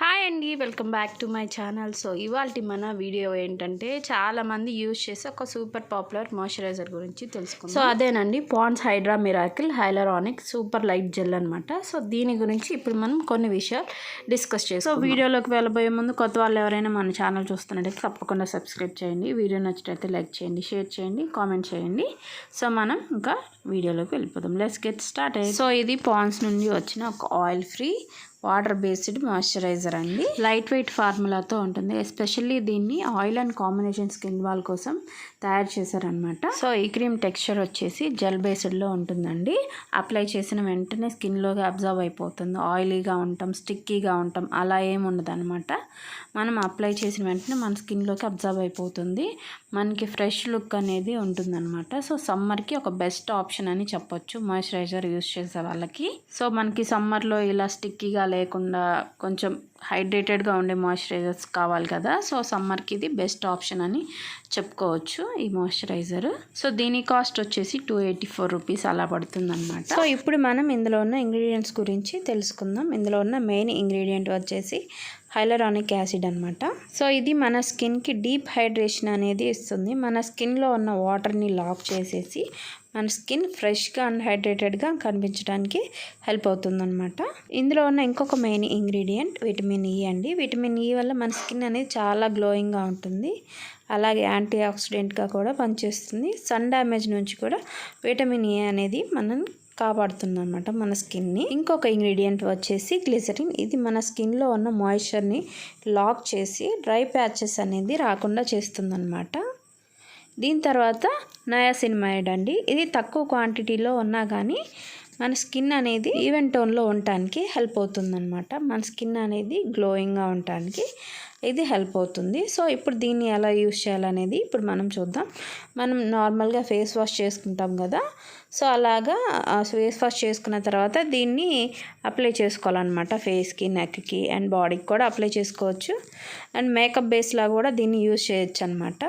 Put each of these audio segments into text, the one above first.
Hi అండి welcome back to my channel so ఇవాళ మన వీడియో ఏంటంటే చాలా మంది యూజ్ చేసే ఒక సూపర్ పాపులర్ మాయిశ్చరైజర్ గురించి తెలుసుకుందాం. సో అదేనండి. Pond's hydra miracle hyaluronic super light gel అనమాట సో దీని గురించి ఇప్పుడు మనం కొన్ని విషయాలు డిస్కస్ చేస్తాం సో వీడియోలోకి వెళ్ళబోయే ముందు కొత్త వాళ్ళు ఎవరైనా మన ఛానల్ చూస్తున్నట్టయితే తప్పకుండా సబ్స్క్రైబ్ చేయండి. వీడియో నచ్చినట్లయితే లైక్ చేయండి షేర్ చేయండి కామెంట్ చేయండి. సో మనం ఇంకా వీడియోలోకి వెళ్ళిపోదాం. లెట్స్ గెట్ స్టార్ట్ సో ఇది పాండ్స్ నుండి వచ్చిన ఒక oil free water based moisturiser అండి. లైట్ వెయిట్ ఫార్ములాతో ఉంటుంది. ఎస్పెషల్లీ దీన్ని ఆయిల్ అండ్ కాంబినేషన్ స్కిన్ వాల్ కోసం తయారు చేశారనమాట సో ఈ క్రీమ్ టెక్స్చర్ వచ్చేసి జెల్ బేస్డ్లో ఉంటుందండి. అప్లై చేసిన వెంటనే స్కిన్లోకి అబ్జర్వ్ అయిపోతుంది. ఆయిలీగా ఉంటాం స్టిక్కీగా ఉంటాం అలా ఏమి అనమాట మనం అప్లై చేసిన వెంటనే మన స్కిన్లోకి అబ్జర్వ్ అయిపోతుంది. మనకి ఫ్రెష్ లుక్ అనేది ఉంటుందన్నమాట. సో సమ్మర్కి ఒక బెస్ట్ ఆప్షన్ అని చెప్పొచ్చు మాయిశ్చరైజర్ యూస్ చేసే వాళ్ళకి. సో మనకి సమ్మర్లో ఇలా స్టిక్కీగా లేకుండా కొంచెం హైడ్రేటెడ్గా ఉండే మాయిశ్చరైజర్స్ కావాలి కదా. సో సమ్మర్కి ఇది బెస్ట్ ఆప్షన్ అని చెప్పుకోవచ్చు ఈ మాయిశ్చరైజర్. సో దీని కాస్ట్ వచ్చేసి టూ ఎయిటీ ఫోర్ రూపీస్ అలా పడుతుందన్నమాట. సో ఇప్పుడు మనం ఇందులో ఉన్న ఇంగ్రీడియంట్స్ గురించి తెలుసుకుందాం. ఇందులో ఉన్న మెయిన్ ఇంగ్రీడియంట్ వచ్చేసి హైలరానిక్ యాసిడ్ అనమాట సో ఇది మన స్కిన్కి డీప్ హైడ్రేషన్ అనేది ఇస్తుంది. మన స్కిన్లో ఉన్న వాటర్ని లాక్ చేసేసి మన స్కిన్ ఫ్రెష్గా అండ్ హైడ్రేటెడ్గా కనిపించడానికి హెల్ప్ అవుతుందన్నమాట. ఇందులో ఉన్న ఇంకొక మెయిన్ ఇంగ్రీడియంట్ విటమిన్ ఈ అండి. విటమిన్ ఈ వల్ల మన స్కిన్ అనేది చాలా గ్లోయింగ్గా ఉంటుంది. అలాగే యాంటీ ఆక్సిడెంట్గా కూడా పనిచేస్తుంది. సన్ డ్యామేజ్ నుంచి కూడా విటమిన్ ఏ అనేది మనం కాపాడుతుంది అనమాట మన స్కిన్ని. ఇంకొక ఇంగ్రీడియంట్ వచ్చేసి గ్లిజరిన్ ఇది మన స్కిన్లో ఉన్న మాయిశ్చర్ని లాక్ చేసి డ్రై ప్యాచెస్ అనేది రాకుండా చేస్తుంది అనమాట దీని తర్వాత నయాసిన్మైడ్ అండి. ఇది తక్కువ క్వాంటిటీలో ఉన్నా కానీ మన స్కిన్ అనేది ఈవెన్ టోన్లో ఉండటానికి హెల్ప్ అవుతుందన్నమాట. మన స్కిన్ అనేది గ్లోయింగ్గా ఉండటానికి. ఇది హెల్ప్ అవుతుంది. సో ఇప్పుడు దీన్ని ఎలా యూస్ చేయాలనేది ఇప్పుడు మనం చూద్దాం. మనం నార్మల్గా ఫేస్ వాష్ చేసుకుంటాం కదా. సో అలాగా ఫేస్ వాష్ చేసుకున్న తర్వాత దీన్ని అప్లై చేసుకోవాలన్నమాట. ఫేస్కి నెక్కి అండ్ బాడీకి కూడా అప్లై చేసుకోవచ్చు. అండ్ మేకప్ బేస్లా కూడా దీన్ని యూజ్ చేయొచ్చు అనమాట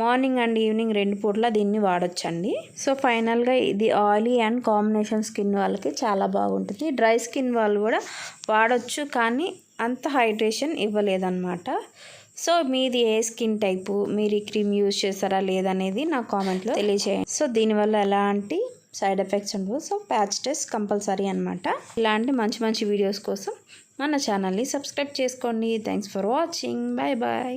మార్నింగ్ అండ్ ఈవినింగ్ రెండు పూట్ల దీన్ని వాడచ్చండి. సో ఫైనల్గా ఇది ఆయిలీ అండ్ కాంబినేషన్ స్కిన్ వాళ్ళకి చాలా బాగుంటుంది. డ్రై స్కిన్ వాళ్ళు కూడా వాడచ్చు కానీ అంత హైడ్రేషన్ ఇవ్వలేదన్నమాట. సో మీది ఏ స్కిన్ టైపు మీరు ఈ క్రీమ్ యూజ్ చేస్తారా లేదనేది నా కామెంట్లో తెలియజేయండి సో దీనివల్ల ఎలాంటి సైడ్ ఎఫెక్ట్స్ ఉండవు. సో ప్యాచ్ టెస్ట్ కంపల్సరీ అనమాట ఇలాంటి మంచి మంచి వీడియోస్ కోసం మన ఛానల్ని సబ్స్క్రైబ్ చేసుకోండి. Thanks for watching. Bye bye.